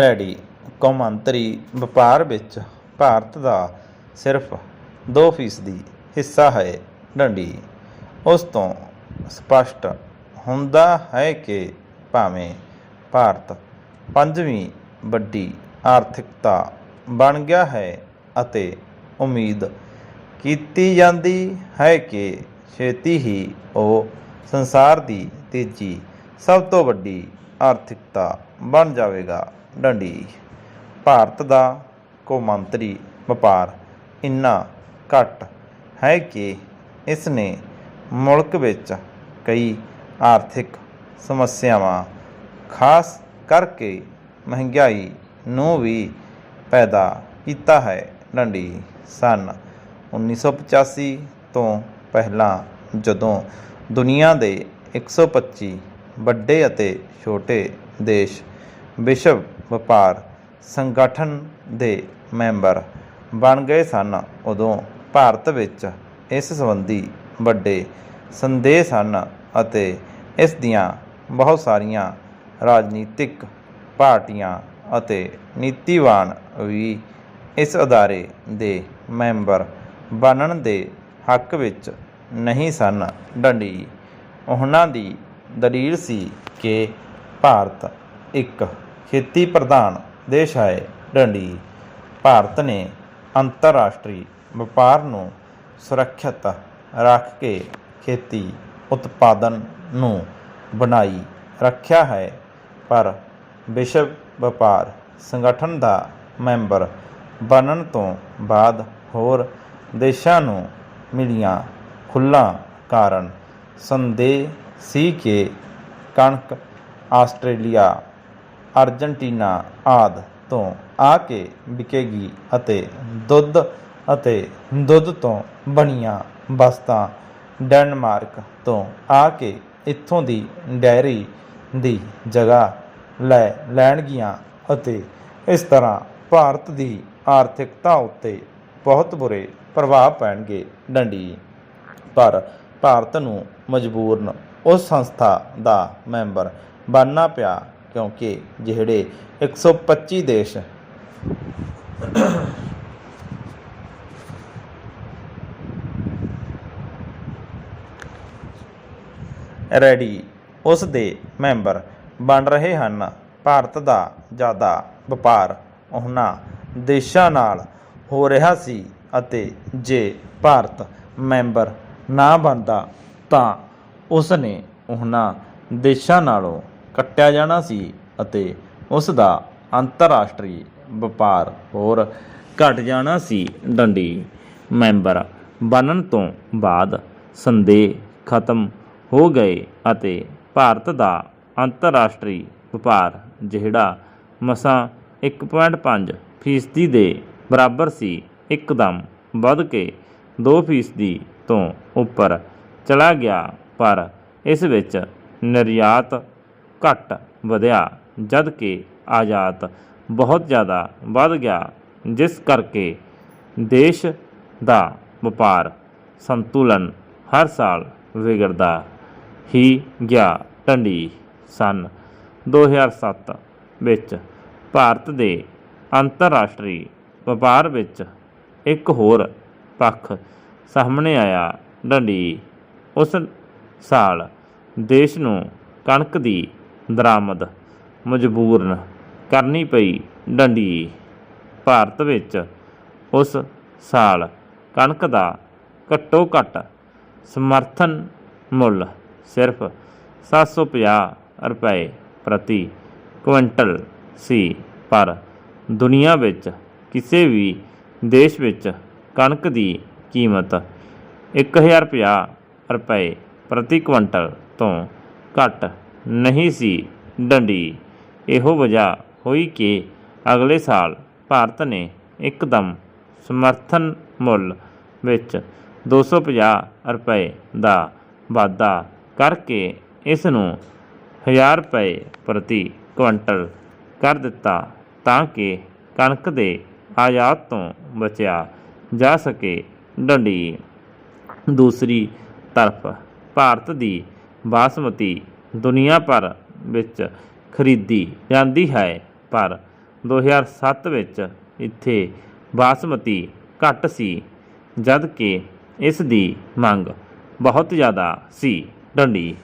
Ready ਕੌਮਾਂਤਰੀ ਵਪਾਰ ਵਿੱਚ ਭਾਰਤ ਦਾ ਸਿਰਫ 2% ਹਿੱਸਾ ਹੈ ਡੰਡੀ। ਉਸ ਤੋਂ ਸਪਸ਼ਟ ਹੁੰਦਾ ਹੈ ਕਿ ਭਾਵੇਂ ਭਾਰਤ ਪੰਜਵੀਂ ਵੱਡੀ ਆਰਥਿਕਤਾ ਬਣ ਗਿਆ ਹੈ ਅਤੇ ਉਮੀਦ ਕੀਤੀ ਜਾਂਦੀ ਹੈ ਕਿ ਛੇਤੀ ਹੀ ਉਹ ਸੰਸਾਰ ਦੀ ਤੀਜੀ ਸਭ ਤੋਂ ਵੱਡੀ ਆਰਥਿਕਤਾ ਬਣ ਜਾਵੇਗਾ। ਡੰਡੀ। ਭਾਰਤ ਦਾ ਕੌਮਾਂਤਰੀ ਵਪਾਰ ਇੰਨਾ ਘੱਟ ਹੈ ਕਿ ਇਸ ਨੇ ਮੁਲਕ ਵਿੱਚ ਕਈ ਆਰਥਿਕ ਸਮੱਸਿਆਵਾਂ, ਖਾਸ ਕਰਕੇ ਮਹਿੰਗਾਈ ਨੂੰ ਵੀ ਪੈਦਾ ਕੀਤਾ ਹੈ। ਡੰਡੀ ਸਨ 1985 ਤੋਂ ਪਹਿਲਾਂ ਜਦੋਂ ਦੁਨੀਆ ਦੇ 125 ਵੱਡੇ ਅਤੇ ਛੋਟੇ ਦੇਸ਼ ਵਿਸ਼ਵ ਵਪਾਰ ਸੰਗਠਨ ਦੇ ਮੈਂਬਰ ਬਣ ਗਏ ਸਨ। ਉਦੋਂ ਭਾਰਤ ਵਿੱਚ ਇਸ ਸੰਬੰਧੀ ਵੱਡੇ ਸੰਦੇਹ ਹਨ ਅਤੇ ਇਸ ਦੀਆਂ ਬਹੁਤ ਸਾਰੀਆਂ ਰਾਜਨੀਤਿਕ ਪਾਰਟੀਆਂ ਅਤੇ ਨੀਤੀਵਾਨ ਵੀ ਇਸ ਅਦਾਰੇ ਦੇ ਮੈਂਬਰ ਬਣਨ ਦੇ ਹੱਕ ਵਿੱਚ ਨਹੀਂ ਸਨ। ਡੰਡੀ ਉਹਨਾਂ ਦੀ ਦਲੀਲ ਸੀ ਕਿ ਭਾਰਤ ਇੱਕ ਖੇਤੀ ਪ੍ਰਧਾਨ ਦੇਸ਼ ਹੈ ਡੰਡੀ ਭਾਰਤ ਨੇ ਅੰਤਰਰਾਸ਼ਟਰੀ ਵਪਾਰ ਨੂੰ ਸੁਰੱਖਿਅਤ ਰੱਖ ਕੇ ਖੇਤੀ ਉਤਪਾਦਨ ਨੂੰ ਬਣਾਈ ਰੱਖਿਆ ਹੈ, ਪਰ ਵਿਸ਼ਵ ਵਪਾਰ ਸੰਗਠਨ ਦਾ ਮੈਂਬਰ ਬਣਨ ਤੋਂ ਬਾਅਦ ਹੋਰ ਦੇਸ਼ਾਂ ਨੂੰ ਮਿਲੀਆਂ ਖੁੱਲ੍ਹਾਂ ਕਾਰਨ ਸੰਦੇਹ ਸੀ ਕਿ ਕਣਕ ਆਸਟ੍ਰੇਲੀਆ ਅਰਜਨਟੀਨਾ ਆਦਿ ਤੋਂ ਆ ਕੇ ਵਿਕੇਗੀ ਅਤੇ ਦੁੱਧ ਅਤੇ ਦੁੱਧ ਤੋਂ ਬਣੀਆਂ ਵਸਤਾਂ ਡੈਨਮਾਰਕ ਤੋਂ ਆ ਕੇ ਇੱਥੋਂ ਦੀ ਡੈਰੀ ਦੀ ਜਗ੍ਹਾ ਲੈ ਲੈਣਗੀਆਂ ਅਤੇ ਇਸ ਤਰ੍ਹਾਂ ਭਾਰਤ ਦੀ ਆਰਥਿਕਤਾ ਉੱਤੇ ਬਹੁਤ ਬੁਰੇ ਪ੍ਰਭਾਵ ਪੈਣਗੇ ਡੰਡੀ। ਪਰ ਭਾਰਤ ਨੂੰ ਮਜਬੂਰਨ ਉਸ ਸੰਸਥਾ ਦਾ ਮੈਂਬਰ ਬਣਨਾ ਪਿਆ ਕਿਉਂਕਿ ਜਿਹੜੇ 125 ਦੇਸ਼ ਰੈਡੀ, ਉਸ ਦੇ ਮੈਂਬਰ ਬਣ ਰਹੇ ਹਨ। ਭਾਰਤ ਦਾ ਜ਼ਿਆਦਾ ਵਪਾਰ ਉਹਨਾਂ ਦੇਸ਼ਾਂ ਨਾਲ ਹੋ ਰਿਹਾ ਸੀ ਅਤੇ ਜੇ ਭਾਰਤ ਮੈਂਬਰ ਨਾ ਬਣਦਾ ਤਾਂ ਉਸ ਨੇ ਉਹਨਾਂ ਦੇਸ਼ਾਂ ਨਾਲੋਂ ਕੱਟਿਆ ਜਾਣਾ ਸੀ ਅਤੇ ਉਸ ਦਾ ਅੰਤਰਰਾਸ਼ਟਰੀ ਵਪਾਰ ਹੋਰ ਘਟ ਜਾਣਾ ਸੀ। ਡੰਡੀ ਮੈਂਬਰ ਬਣਨ ਤੋਂ ਬਾਅਦ ਸੰਦੇਹ ਖਤਮ ਹੋ ਗਏ ਅਤੇ ਭਾਰਤ ਦਾ ਅੰਤਰਰਾਸ਼ਟਰੀ ਵਪਾਰ ਜਿਹੜਾ ਮਸਾਂ 1.5 ਫੀਸਦੀ ਦੇ ਬਰਾਬਰ ਸੀ, ਇੱਕਦਮ ਵੱਧ ਕੇ 2 ਫੀਸਦੀ ਤੋਂ ਉੱਪਰ ਚਲਾ ਗਿਆ। ਪਰ ਇਸ ਵਿੱਚ ਨਿਰਯਾਤ ਘੱਟ ਵਧਿਆ, ਜਦ ਕਿ ਆਯਾਤ ਬਹੁਤ ਜ਼ਿਆਦਾ ਵੱਧ ਗਿਆ, ਜਿਸ ਕਰਕੇ ਦੇਸ਼ ਦਾ ਵਪਾਰ ਸੰਤੁਲਨ ਹਰ ਸਾਲ ਵਿਗੜਦਾ ਹੀ ਗਿਆ ਟੰਡੀ ਸਨ। 2007 ਵਿੱਚ ਭਾਰਤ ਦੇ ਅੰਤਰਰਾਸ਼ਟਰੀ ਵਪਾਰ ਵਿੱਚ ਇੱਕ ਹੋਰ ਪੱਖ ਸਾਹਮਣੇ ਆਇਆ ਡੰਡੀ ਉਸ ਸਾਲ ਦੇਸ਼ ਨੂੰ ਕਣਕ ਦੀ ਦਰਾਮਦ, ਮਜਬੂਰਨ, ਕਰਨੀ ਪਈ ਡੰਡੀ। ਭਾਰਤ ਵਿੱਚ ਉਸ ਸਾਲ ਕਣਕ ਦਾ ਘੱਟੋ ਘੱਟ ਸਮਰਥਨ ਮੁੱਲ ਸਿਰਫ 750 ਰੁਪਏ ਪ੍ਰਤੀ ਕੁਇੰਟਲ ਸੀ। ਪਰ ਦੁਨੀਆ ਵਿੱਚ ਕਿਸੇ ਵੀ ਦੇਸ਼ ਵਿੱਚ ਕਣਕ ਦੀ ਕੀਮਤ 1050 ਰੁਪਏ ਪ੍ਰਤੀ ਕੁਇੰਟਲ ਤੋਂ ਘੱਟ ਨਹੀਂ ਸੀ ਡੰਡੀ। ਇਹੋ ਵਜ੍ਹਾ ਹੋਈ ਕਿ ਅਗਲੇ ਸਾਲ ਭਾਰਤ ਨੇ ਇੱਕਦਮ ਸਮਰਥਨ ਮੁੱਲ ਵਿੱਚ 250 ਰੁਪਏ ਦਾ ਵਾਧਾ ਕਰਕੇ ਇਸ ਨੂੰ 1000 ਰੁਪਏ ਪ੍ਰਤੀ ਕੁਇੰਟਲ ਕਰ ਦਿੱਤਾ ਤਾਂ ਕਿ ਕਣਕ ਦੇ ਆਯਾਤ ਤੋਂ ਬਚਿਆ ਜਾ ਸਕੇ ਡੰਡੀ। ਦੂਸਰੀ ਤਰਫ ਭਾਰਤ ਦੀ ਬਾਸਮਤੀ ਦੁਨੀਆ ਭਰ ਵਿੱਚ ਖਰੀਦੀ ਜਾਂਦੀ ਹੈ, ਪਰ 2007 ਵਿੱਚ ਇੱਥੇ ਬਾਸਮਤੀ ਘੱਟ ਸੀ ਜਦ ਕਿ ਇਸ ਦੀ ਮੰਗ ਬਹੁਤ ਜ਼ਿਆਦਾ ਸੀ। ਡੰਡੀ